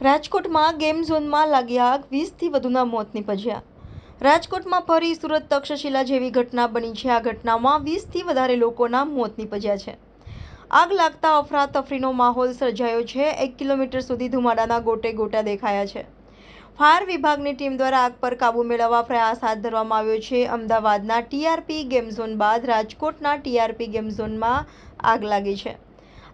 રાજકોટમાં ગેમ ઝોનમાં લાગી આગ, વીસથી વધુના મોત નીપજ્યા. રાજકોટમાં ફરી સુરત તક્ષશિલા જેવી ઘટના બની છે. આ ઘટનામાં વીસથી વધારે લોકોના મોત નીપજ્યા છે. આગ લાગતા અફરાતફરીનો માહોલ સર્જાયો છે. એક કિલોમીટર સુધી ધુમાડાના ગોટે ગોટા દેખાયા છે. ફાયર વિભાગની ટીમ દ્વારા આગ પર કાબૂ મેળવવા પ્રયાસ હાથ ધરવામાં આવ્યો છે. અમદાવાદના ટીઆરપી ગેમ ઝોન બાદ રાજકોટના ટીઆરપી ગેમ ઝોનમાં આગ લાગી છે.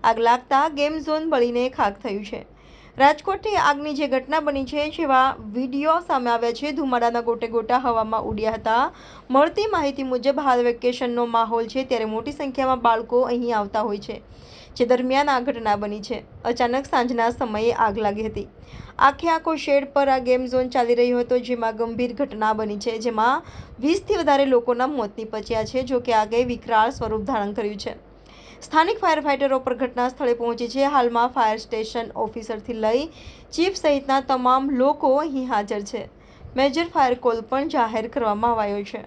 આગ લાગતા ગેમ ઝોન બળીને ખાખ થયું છે. રાજકોટની આગની જે ઘટના બની છે, જેવા વીડિયો સામે આવ્યા છે. ધુમાડાના ગોટે ગોટા હવામાં ઉડ્યા હતા. મળતી માહિતી મુજબ, હાલ વેકેશનનો માહોલ છે, ત્યારે મોટી સંખ્યામાં બાળકો અહીં આવતા હોય છે, જે દરમિયાન આ ઘટના બની છે. અચાનક સાંજના સમયે આગ લાગી હતી. આખે આખો શેડ પર આ ગેમ ઝોન ચાલી રહ્યો હતો, જેમાં ગંભીર ઘટના બની છે, જેમાં વીસથી વધારે લોકોના મોત નીપજ્યા છે, જોકે આગે વિકરાળ સ્વરૂપ ધારણ કર્યું છે. સ્થાનિક ફાયર ફાઇટરો પર ઘટના સ્થળે પહોંચી છે. હાલમાં ફાયર સ્ટેશન ઓફિસરથી લઈ ચીફ સહિતના તમામ લોકો અહીં હાજર છે. મેજર ફાયર કોલ પણ જાહેર કરવામાં આવ્યો છે.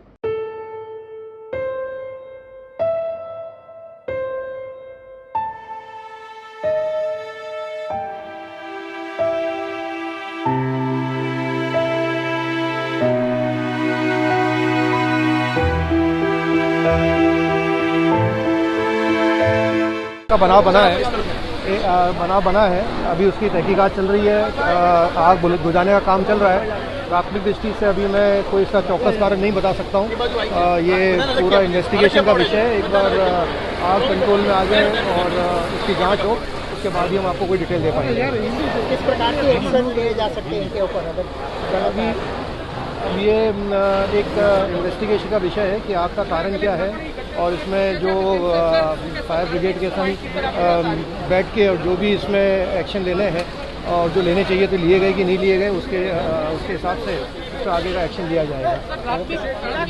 का बनाव बना है। ए, आ, बनाव बना है। अभी उसकी तहकीकात चल रही है। आग बुझाने का काम चल रहा है। प्राथमिक दृष्टि से अभी मैं कोई इसका चौकस कारण नहीं बता सकता हूँ। ये पूरा इन्वेस्टिगेशन का विषय है। एक बार आग कंट्रोल में आ जाए और इसकी जाँच हो। उसके बाद ही हम आपको कोई डिटेल दे पाएँगे। किस प्रकार के एक्शन लिए जा सकते हैं इनके ऊपर? अगर अभी ये एक इन्वेस्टिगेशन का विषय है कि आग का कारण क्या है। और इसमें जो फायर ब्रिगेड के संग बैठ के और जो भी इसमें एक्शन लेने हैं, और जो लेने चाहिए तो लिए गए कि नहीं लिए गए, उसके उसके हिसाब से उसका आगे का एक्शन लिया जाएगा।